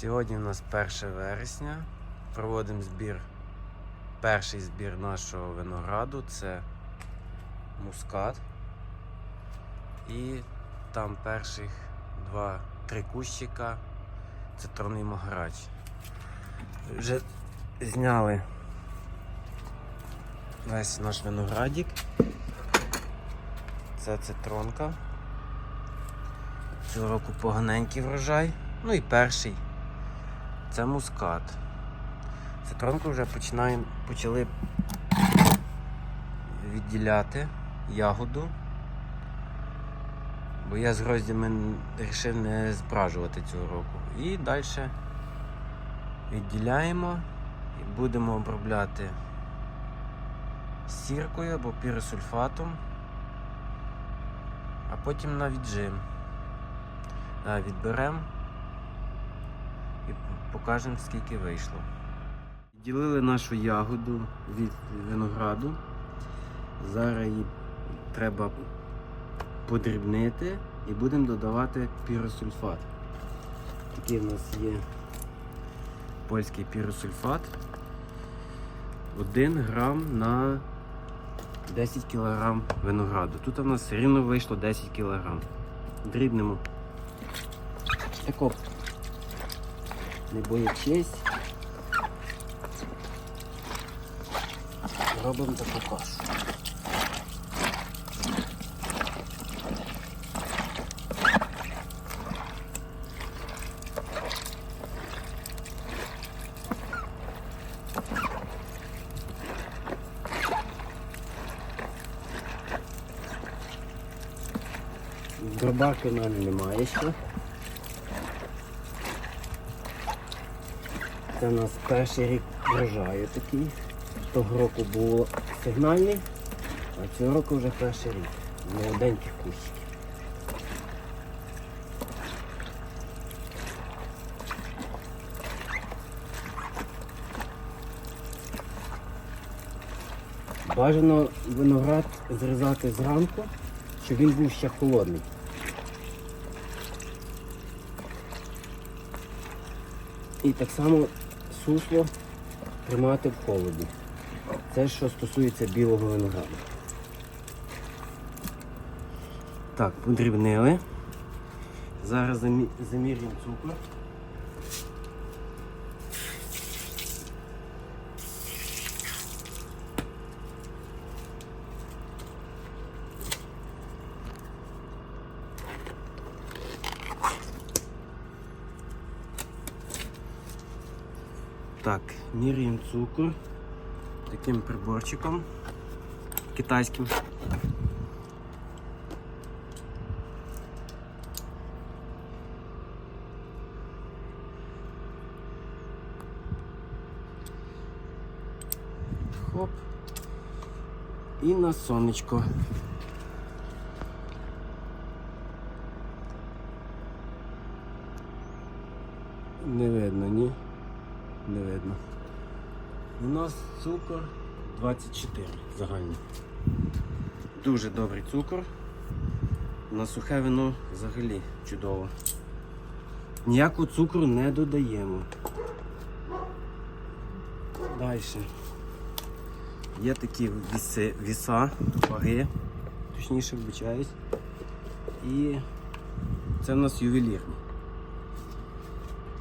Сьогодні у нас 1 вересня. Проводимо збір. Перший збір нашого винограду це мускат. І там перших два-три кущика це тронний мограч. Вже зняли весь наш виноградик. Це цитронка. Цього року поганенький врожай. Ну і перший. Це мускат. Цитронку вже починаємо, почали відділяти ягоду. Бо я з гроздями вирішив не збражувати цього року. І далі відділяємо і будемо обробляти сіркою або піросульфатом, а потім на віджим. А, Відберемо покажемо, скільки вийшло. Ділили нашу ягоду від винограду. Зараз її треба подрібнити і будемо додавати піросульфат. Такий в нас є польський піросульфат. 1 грам на 10 кг винограду. Тут у нас рівно вийшло 10 кг. Дрібнемо. Тако не боячись. Робимо таку кашу. Дробаки в мене немає ще. Це у нас перший рік врожаю такий. Того року було сигнальний, а цього року вже перший рік. Молоденьких кущиків. Бажано виноград зрізати зранку, щоб він був ще холодний. І так само сусло тримати в холоді. Це що стосується білого винограду. Так, подрібнили. Зараз замірюємо цукор. Так, міряємо цукор таким приборчиком китайським. Хоп. І на сонечко. У нас цукор 24 загальний. Дуже добрий цукор. На сухе вино взагалі чудово. Ніякого цукру не додаємо. Далі. Є такі віси, віса, ваги, точніше вибачаюсь. І це в нас ювелірні.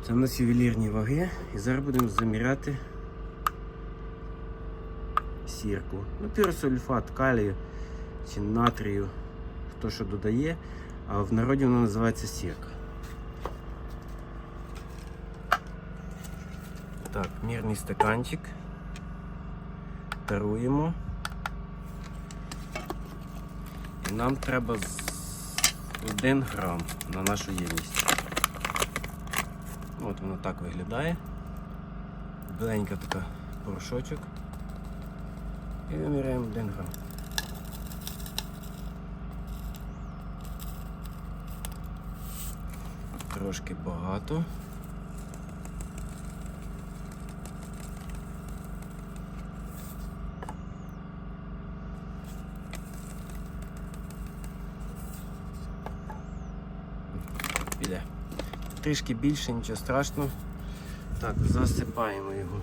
Це в нас ювелірні ваги і зараз будемо заміряти сірку. Ну, піросульфат калію чи натрію, хто що додає, а в народі вона називається сірка. Так, мірний стаканчик. Таруємо. І нам треба 1 грам на нашу ємність. От воно так виглядає. Біленька така порошочок. І виміряємо 1 грам. Трошки багато. піде. трішки більше, нічого страшного. Так, засипаємо його.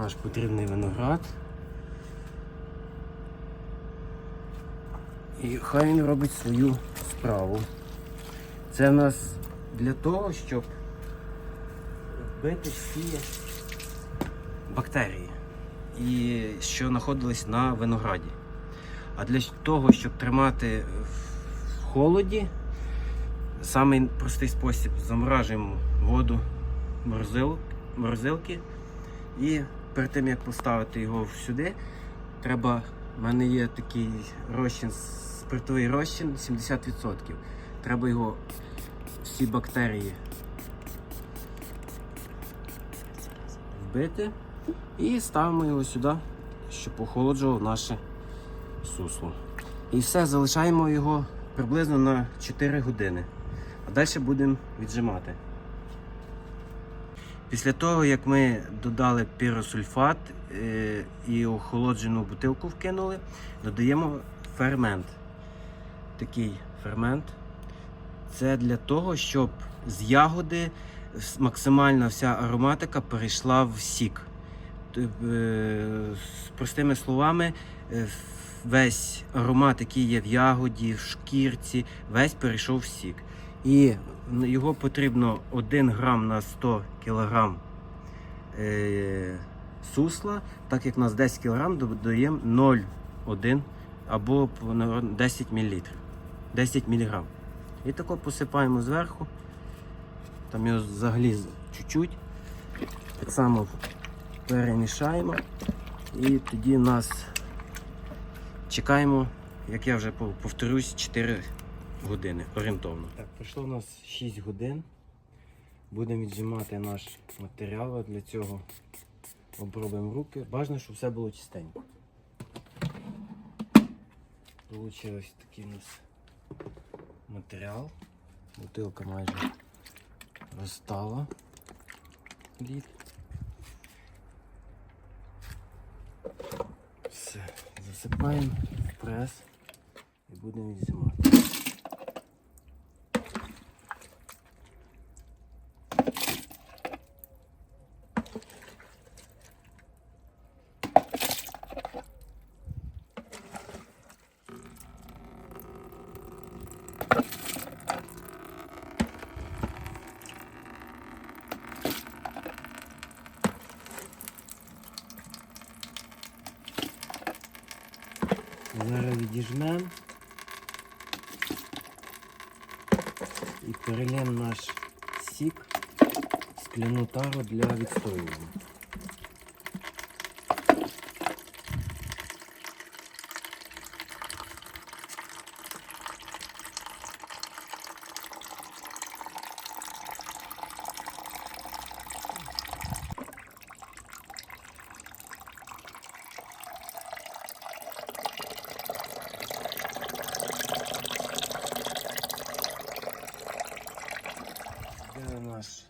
Наш потрібний виноград. І хай він робить свою справу. Це в нас для того, щоб вбити всі бактерії, і що знаходились на винограді. А для того, щоб тримати в холоді, самий простий спосіб заморажуємо воду морозилки. І перед тим як поставити його сюди, треба. У мене є такий розчин, спиртовий розчин 70%. Треба його всі бактерії вбити і ставимо його сюди, щоб охолоджував наше сусло. І все, залишаємо його приблизно на 4 години. А далі будемо віджимати. Після того, як ми додали піросульфат е, і охолоджену бутилку вкинули, додаємо фермент. Такий фермент. Це для того, щоб з ягоди максимальна вся ароматика перейшла в сік. Е, З простими словами, е, весь аромат, який є в ягоді, в шкірці, весь перейшов в сік. І його потрібно 1 грам на 100 кг е, сусла, так як у нас 10 кг, додаємо 0,1 або 10 мл. 10 мг. І тако посипаємо зверху. Там його взагалі чуть-чуть. Так само перемішаємо. І тоді нас чекаємо, як я вже повторюсь, 4 години орієнтовно. Так, пройшло у нас 6 годин. Будемо віджимати наш матеріал. Для цього обробимо руки. Бажано, щоб все було чистенько. Получилось такий у нас матеріал. Бутилка майже розстала. Лід. Все, засипаємо в прес і будемо відзимати. Зараз відіжмемо і перелємо наш сік в скляну тару для відстоювання. Де наш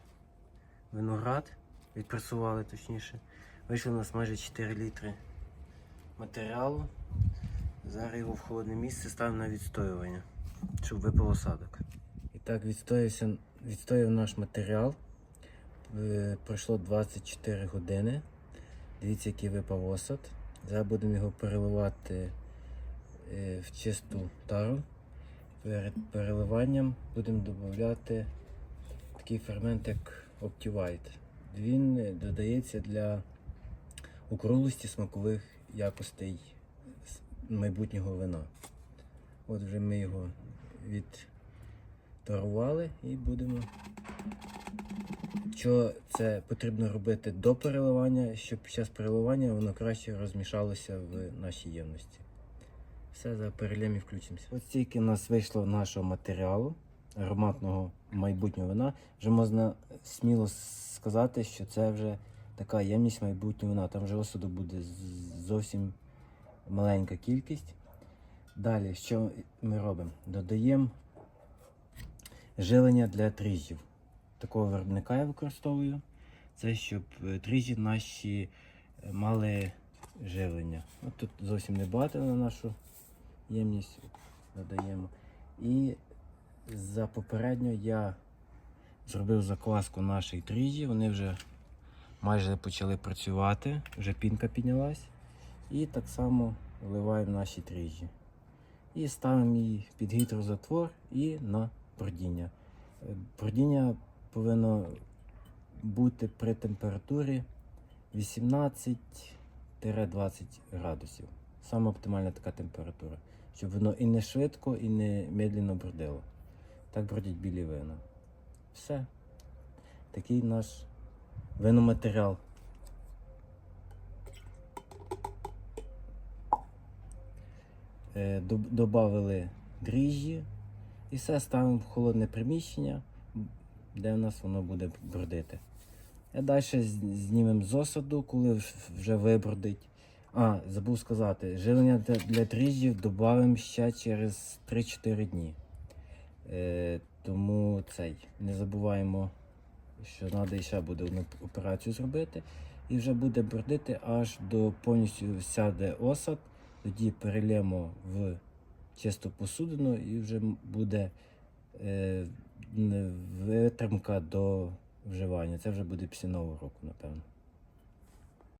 виноград, відпрацювали точніше. Вийшло у нас майже 4 літри матеріалу. Зараз його в холодне місце ставимо на відстоювання, щоб випав осадок. І так, відстояв наш матеріал. Е, Пройшло 24 години. Дивіться, який випав осад. Зараз будемо його переливати е, в чисту тару. Перед переливанням будемо додати такий фермент, як Optivite. Він е, додається для округлості смакових якостей майбутнього вина. От вже ми його відтарували і будемо. Що це потрібно робити до переливання, щоб під час переливання воно краще розмішалося в нашій ємності. Все, за перелім і включимося. Ось тільки в нас вийшло нашого матеріалу ароматного майбутнього вина. Вже можна сміло сказати, що це вже така ємність майбутнього вина. Там вже осаду буде зовсім маленька кількість. Далі, що ми робимо? Додаємо жилення для дріжджів. Такого виробника я використовую. Це щоб е, дріжджі наші е, мали живлення. От тут зовсім не багато на нашу ємність додаємо. І за попередньо я зробив закваску нашої дріжджі. Вони вже майже почали працювати, вже пінка піднялась. І так само вливаємо наші дріжджі. І ставимо її під гідрозатвор і на бродіння. Е, Бродіння повинно бути при температурі 18-20 градусів. Саме оптимальна така температура. Щоб воно і не швидко, і не медленно бродило. Так бродять білі вина. Все. Такий наш виноматеріал. Е, Добавили дріжджі і все ставимо в холодне приміщення, де в нас воно буде бродити. А далі знімемо з осаду, коли вже вибродить. А, забув сказати, живлення для, дріжджів додамо ще через 3-4 дні. Е, тому цей, не забуваємо, що треба ще буде одну операцію зробити. І вже буде бродити аж до повністю сяде осад. Тоді перелємо в чисту посудину і вже буде е, витримка до вживання. Це вже буде після нового року, напевно.